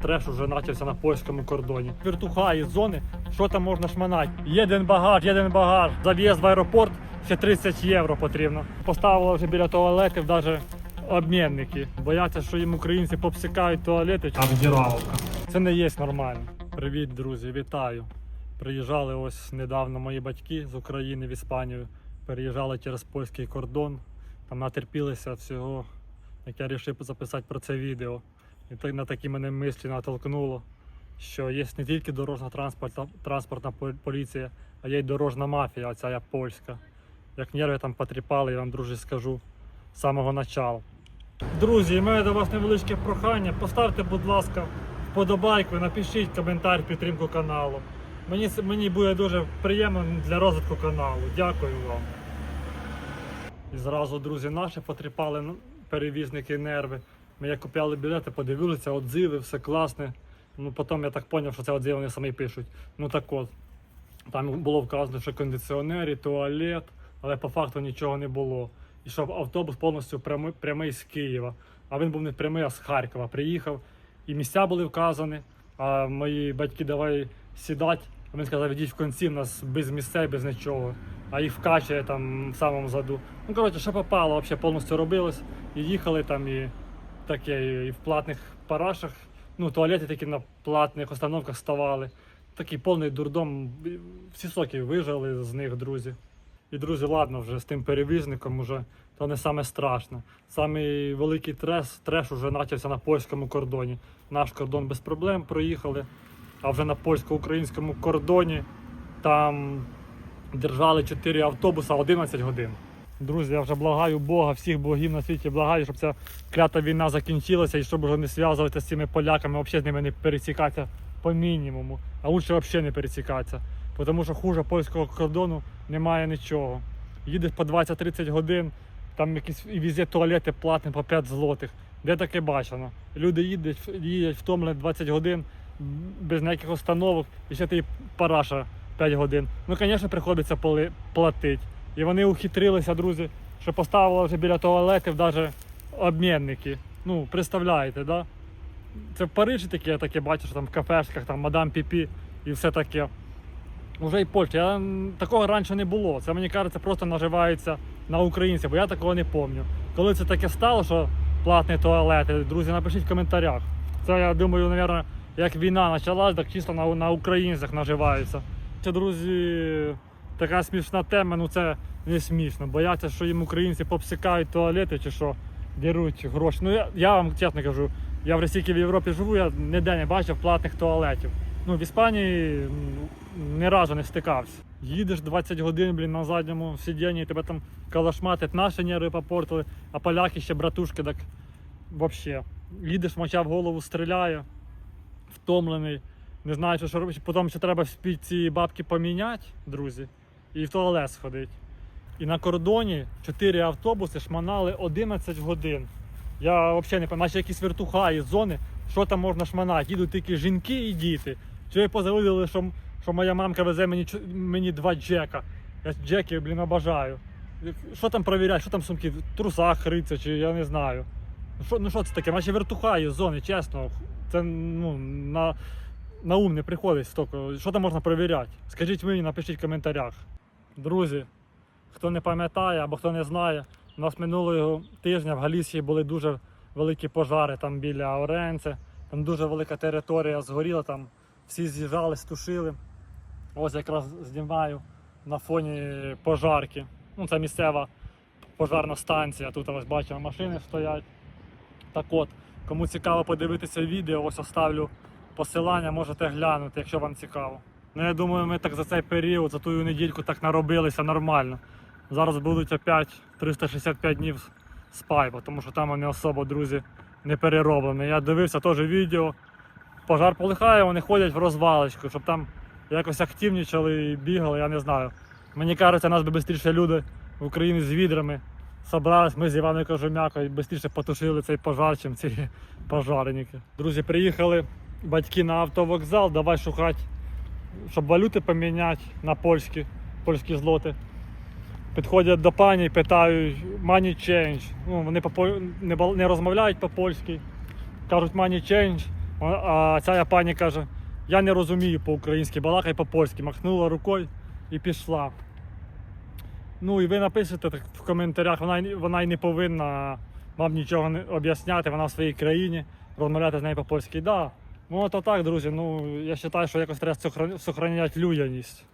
Треш уже почався на польському кордоні. Віртуха із зони, що там можна шманати? Єден багаж, єден багаж. За в'їзд в аеропорт ще 30 євро потрібно. Поставили вже біля туалетів навіть обмінники. Бояться, що їм українці попсикають туалети. Обдіраловка. Це не є нормально. Привіт, друзі, вітаю. Приїжджали ось недавно мої батьки з України в Іспанію. Переїжджали через польський кордон. Там натерпілися всього, як я вирішив записати про це відео. І на такі мене мислі натолкнуло, що є не тільки дорожна транспортна, транспортна поліція, а є й дорожна мафія, оця я польська. Як нерви там потріпали, я вам, друзі, скажу з самого начала. Друзі, мене до вас невеличке прохання. Поставте, будь ласка, вподобайку, напишіть коментар підтримку каналу. Мені, мені буде дуже приємно для розвитку каналу. Дякую вам. І зразу, друзі, наші потріпали перевізники нерви. Ми як купляли білети, подивилися, отзиви, все класне. Ну, потім я так зрозумів, що це отзиви вони самі пишуть. Ну так от, там було вказано, що кондиціонери, туалет, але по факту нічого не було. І що автобус повністю прямий, прямий з Києва. А він був не прямий, а з Харкова. Приїхав. І місця були вказані. А мої батьки давай сідати. А він сказав, ідіть в кінці, в нас без місцей, без нічого. А їх вкачує там в самому заду. Ну, коротше, що попало, взагалі повністю робилось. І їхали там, і таке, і в платних парашах. Ну, туалети такі на платних установках ставали. Такий повний дурдом. Всі соки вижили з них, друзі. І друзі, ладно, вже з тим перевізником уже то не саме страшне. Самий великий трес, треш уже почався на польському кордоні. Наш кордон без проблем проїхали, а вже на польсько-українському кордоні там держали 4 автобуса 11 годин. Друзі, я вже благаю Бога, всіх богів на світі благаю, щоб ця клята війна закінчилася і щоб вже не зв'язуватися з цими поляками, взагалі з ними не пересікатися по мінімуму, а лучше взагалі не пересікатися. Тому що хуже польського кордону немає нічого. Їдеш по 20-30 годин, там якісь і везде туалети платні по 5 злотих. Де таке бачено? Люди їдуть, їдять втомлені 20 годин без ніяких установок, і ще ти параша 5 годин. Ну, звісно, приходиться платити. І вони ухитрилися, друзі, що поставили вже біля туалетів навіть обмінники. Ну, представляєте, да? Це в Парижі таке, я таке бачу, що там в кафешках, там мадам Піпі і все таке. Уже і Польща. Такого раніше не було. Це мені кажеться, просто наживається на українців, бо я такого не пам'ятаю. Коли це таке стало, що платні туалети, друзі, напишіть в коментарях. Це я думаю, мабуть, як війна почалась, так чисто на, на українцях наживаються. Це, друзі, така смішна тема, ну це не смішно. Бояться, що їм українці попсикають туалети чи що, деруть гроші. Ну я, я вам чесно кажу, я в Росії в Європі живу, я ніде не бачив платних туалетів. Ну, в Іспанії ні разу не стикався. Їдеш 20 годин, блін, на задньому сидінні, тебе там калашматить, наші нерви попортили, а поляки ще братушки, так взагалі. Їдеш, моча в голову стріляє, втомлений, не знаю, що робити. Потім ще треба спіть ці бабки поміняти, друзі, і в туалет сходити. І на кордоні 4 автобуси шманали 11 годин. Я взагалі не пам'ятаю, наче якісь вертуха із зони, що там можна шманати. Їдуть тільки жінки і діти. Чи ви позавиділи, що, що моя мамка везе мені, мені два джека. Я джеків, блін, обожаю. Що там перевіряти, що там сумки, в трусах риться, чи я не знаю. Ну що, ну що це таке? Наче вертуха із зони, чесно. Це ну, на, на ум не приходить стільки. Що там можна перевіряти? Скажіть мені, напишіть в коментарях. Друзі, хто не пам'ятає або хто не знає, у нас минулого тижня в Галісії були дуже великі пожари там біля Оренце. Там дуже велика територія згоріла, там всі з'їжджались, тушили. Ось якраз знімаю на фоні пожарки. Ну, це місцева пожарна станція. Тут ось бачимо машини стоять. Так от, кому цікаво подивитися відео, ось оставлю посилання, можете глянути, якщо вам цікаво. Ну, я думаю, ми так за цей період, за ту недільку так наробилися нормально. Зараз будуть опять 365 днів бо тому що там вони особо, друзі, не перероблені. Я дивився теж відео. Пожар полихає, вони ходять в розвалочку, щоб там якось активнічали і бігали, я не знаю. Мені кажеться, нас би швидше люди в Україні з відрами собрались, ми з Іваною Кожумякою швидше потушили цей пожар, чим ці пожарники. Друзі, приїхали батьки на автовокзал, давай шукати, щоб валюти поміняти на польські, польські злоти. Підходять до пані питають money change. Ну, вони не, не розмовляють по-польськи. Кажуть money change. А- ця пані каже: я не розумію по-українськи, балакай по-польськи, махнула рукою і пішла. Ну і ви напишете так в коментарях, вона, вона й не повинна вам нічого не об'ясняти, вона в своїй країні, розмовляти з нею по-польськи. Да. Ну то так, друзі, ну я вважаю, що якось треба сохран- сохраняти людяність.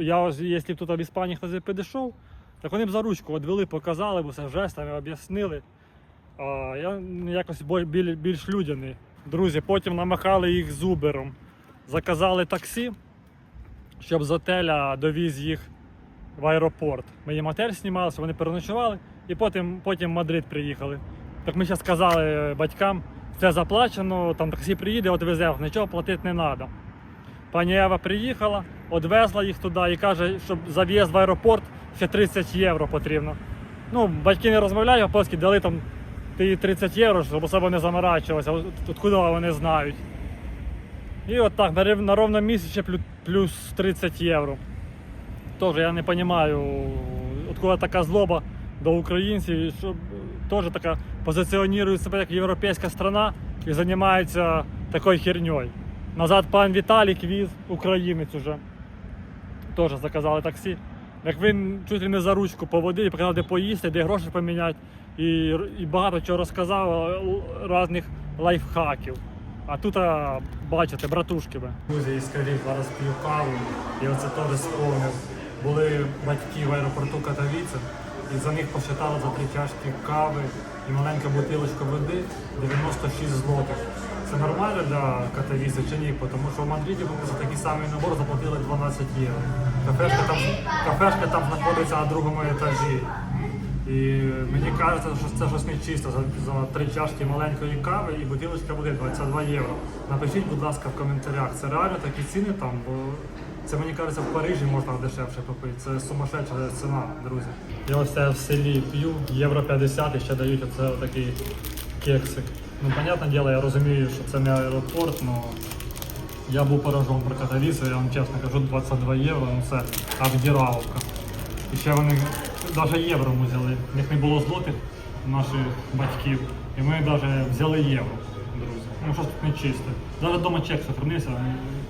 Я, якщо б тут в Іспанії хтось підійшов, так вони б за ручку відвели, показали б усе жестами, об'яснили. А я якось біль- більш людяний. Друзі, потім намахали їх з Убером. Заказали таксі, щоб з отеля довіз їх в аеропорт. Ми їм отель знімалися, вони переночували, і потім, потім в Мадрид приїхали. Так ми ще сказали батькам, це заплачено, там таксі приїде, відвезе, нічого платити не треба. Пані Ева приїхала, відвезла їх туди і каже, щоб за в'їзд в аеропорт ще 30 євро потрібно. Ну, батьки не розмовляють по-польськи, дали там ті 30 євро, щоб особа не заморачувалася, от откуда вони знають. І от так, на місці ще плюс 30 євро. Теж я не розумію, откуда така злоба до українців, що теж така позиціонує себе як європейська страна і займається такою херньою. Назад пан Віталік віз українець уже. Теж заказали таксі. Як він чуть ли не за ручку поводив, показав, де поїсти, де гроші поміняти. І, і багато чого розказав різних лайфхаків. А тут, а, бачите, братушки ви. Друзі, і скажіть, зараз п'ю каву, і оце теж сповнив. Були батьки в аеропорту Катовіце, і за них посчитали за три чашки кави і маленька бутилочка води 96 злотих. Це нормально для Катовіце чи ні? Тому що в Мадриді ми за такий самий набор заплатили 12 євро. Кафешка там, кафешка там знаходиться на другому етажі. І мені кажеться, що це щось нечисто за, за три чашки маленької кави і бутилочка буде 22 євро. Напишіть, будь ласка, в коментарях, це реально такі ціни там, бо це мені кажеться в Парижі можна дешевше попити. Це сумасшедша ціна, друзі. Я ось це в селі п'ю, євро 50 і ще дають оце отакий кексик. Ну, понятне діло, я розумію, що це не аеропорт, але я був поражен про Катавісу, я вам чесно кажу, 22 євро, ну це обдираловка. І ще вони навіть євро ми взяли. В них не було злотих наших батьків. І ми навіть взяли євро, друзі. Ну щось тут не чисте. Навіть вдома чек сохранився,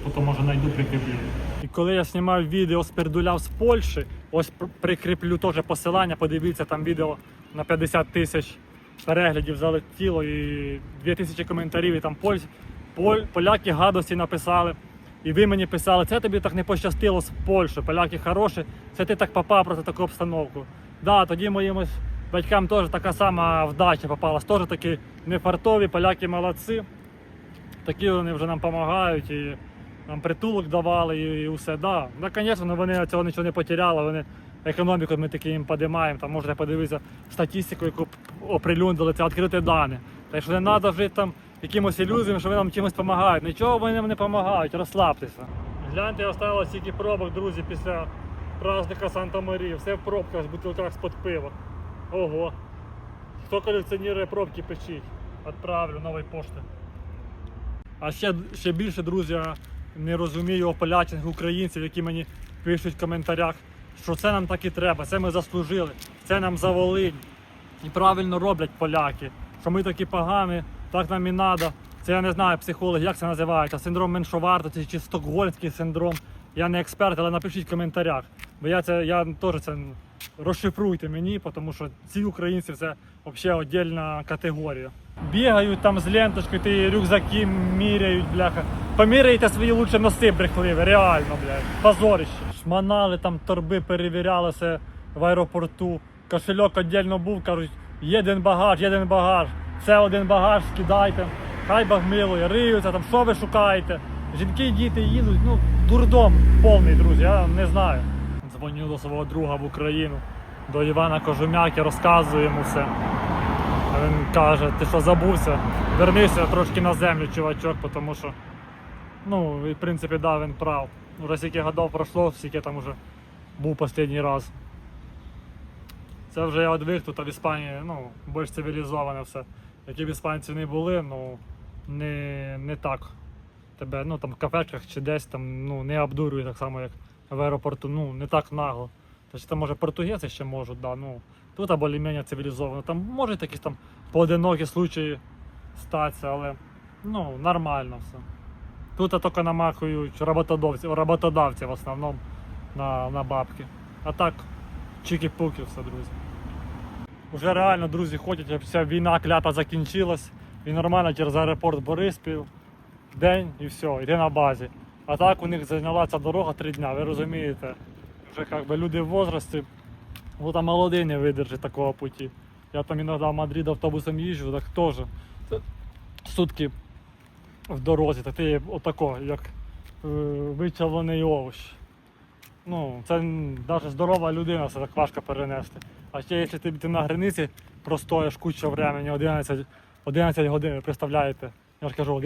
потім може знайду прикріплю. І коли я знімав відео з пердуляв з Польщі, ось прикріплю теж посилання, подивіться там відео на 50 тисяч переглядів залетіло і 2000 коментарів, і там поль... Поль... поляки гадості написали. І ви мені писали, це тобі так не пощастило з Польщею, поляки хороші, це ти так попав в таку обстановку. Да, тоді моїм батькам теж така сама вдача попалась, теж такі нефартові, поляки молодці. Такі вони вже нам допомагають і нам притулок давали і, і все. Да. Да, звісно, ну, вони цього нічого не потеряли, вони економіку ми таки їм підіймаємо, там можете подивитися статистику, яку оприлюднили, це відкриті дані. Так що не треба жити там якимось ілюзіями, що вони нам чимось допомагають. Нічого вони нам не допомагають, розслабтеся. Гляньте, осталось тільки пробок, друзі, після праздника Санта Марії. Все в пробках, в бутилках з-под пива. Ого. Хто колекціонує пробки, пишіть. Відправлю нової пошти. А ще, ще більше, друзі, не розумію ополячених українців, які мені пишуть в коментарях, що це нам так і треба, це ми заслужили, це нам за Волинь. І правильно роблять поляки, що ми такі погані, так нам і треба. Це я не знаю, психологи, як це називається, синдром меншовартості чи стокгольмський синдром. Я не експерт, але напишіть в коментарях. Бо я це я теж це розшифруйте мені, тому що ці українці це взагалі віддільна категорія. Бігають там з ленточкою, ті рюкзаки міряють, бляха. Поміряйте свої лучші носи брехливі, реально, блядь. Позорище. Шманали там торби, перевірялися в аеропорту. Кошельок віддільно був, кажуть, є багаж, є один багаж. Це один багаж, скидайте. Хай Бог милує, риються, там що ви шукаєте? Жінки і діти їдуть, ну, дурдом повний, друзі, я не знаю. Дзвоню до свого друга в Україну, до Івана Кожумяки, розказую йому все. Він каже, ти що забувся? Вернися трошки на землю, чувачок, тому що, ну, в принципі, да, він прав. Уже скільки годів пройшло, скільки там уже був останній раз. Це вже я одвиг тут, а в Іспанії ну, більш цивілізоване все. Які б іспанці не були, ну не, не так. Тебе ну, там, в кафешках чи десь там ну, не обдурюють так само, як в аеропорту, ну не так нагло. Тобто там може португези ще можуть, да, ну, тут або більш цивілізовано. Там можуть якісь там поодинокі случаї статися, але Ну, нормально все. Тут тільки намахують роботодавці, роботодавці в основному на, на бабки. А так, чики-пуки все, друзі. Уже реально друзі ходять, вся війна клята закінчилась. І нормально через аеропорт Бориспіль, день і все, йде на базі. А так у них зайняла ця дорога три дня, ви розумієте? Вже як би люди в возрасті, ну там молодий не видержить такого путі. Я там іноді в Мадрид автобусом їжджу, так теж. Сутки в дорозі, так ти отако, як е, вичавлений овощ. Ну, це навіть здорова людина, це так важко перенести. А ще якщо ти, ти на границі простоїш кучу времени, 11, 11 годин, ви представляєте? Я ж кажу,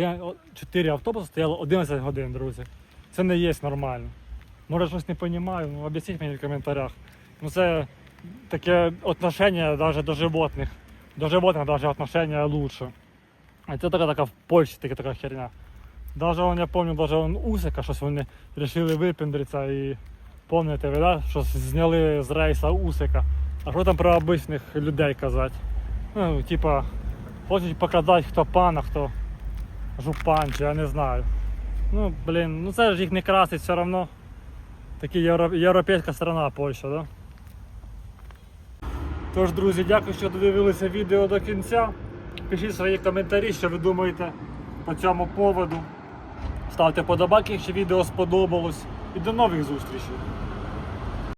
4 автобуси стояло 11 годин, друзі. Це не є нормально. Може щось не розумію, ну об'ясніть мені в коментарях. Ну це таке отношення навіть до животних. До животних навіть отношення лучше. А це така така в Польщі така, така херня. Даже он, я пам'ятаю, даже он Усика, щось вони вирішили випендритися і пам'ятаєте, ви, да? що зняли з рейса Усика. А що там про обичних людей казати? Ну, типа, хочуть показати, хто пан, а хто жупан, чи я не знаю. Ну, блін, ну це ж їх не красить все одно. Такі євро... європейська страна Польща, да? Тож, друзі, дякую, що додивилися відео до кінця. Пишіть свої коментарі, що ви думаєте по цьому поводу. Ставте подобайки, якщо відео сподобалось. І до нових зустрічей!